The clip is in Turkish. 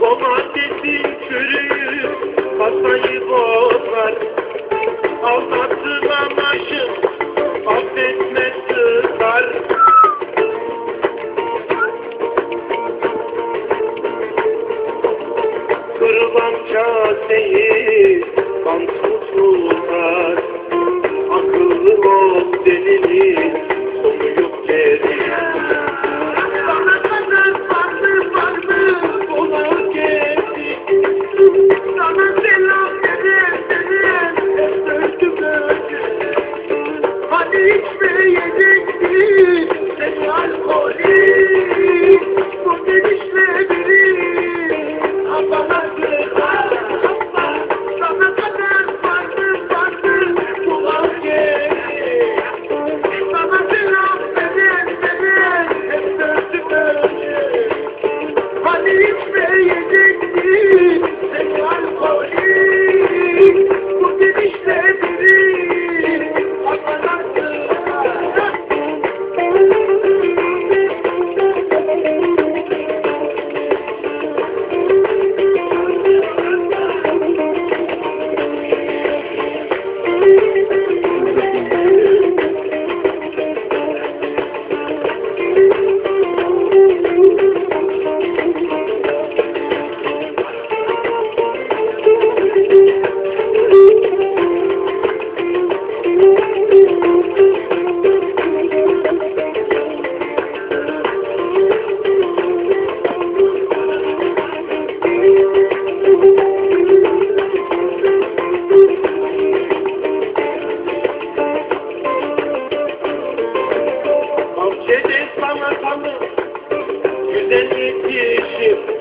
Domatesin bozar Aldattılar समझाते हैं Dedi sana tanı Güzellik bir